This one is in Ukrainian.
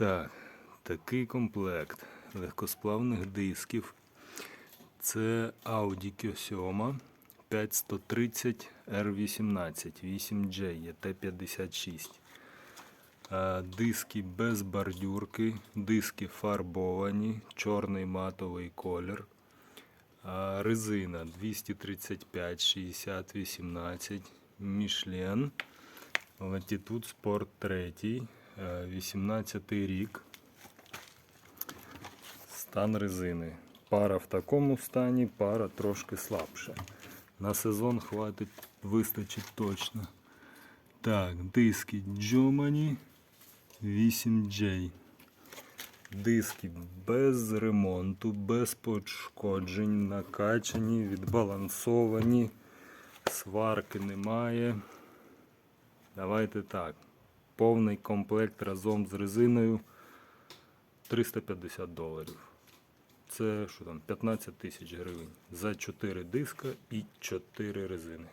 Так, такий комплект легкосплавних дисків. Це Audi Q7 5130 R18 8J ET56. Е, Диски без бордюрки, диски фарбовані, чорний матовий колір. Резина 235 60 18 Michelin. Latitude Sport 3, е, 18 рік. Стан резини. Пара в такому стані, пара трошки слабша. На сезон хватить, вистачить точно. Так, диски Germany 8J. Диски без ремонту, без пошкоджень, накачані, відбалансовані, сварки немає. Давайте так. Повний комплект разом з резиною 350 доларів. Це що там, 15 тисяч гривень за 4 диска і 4 резини.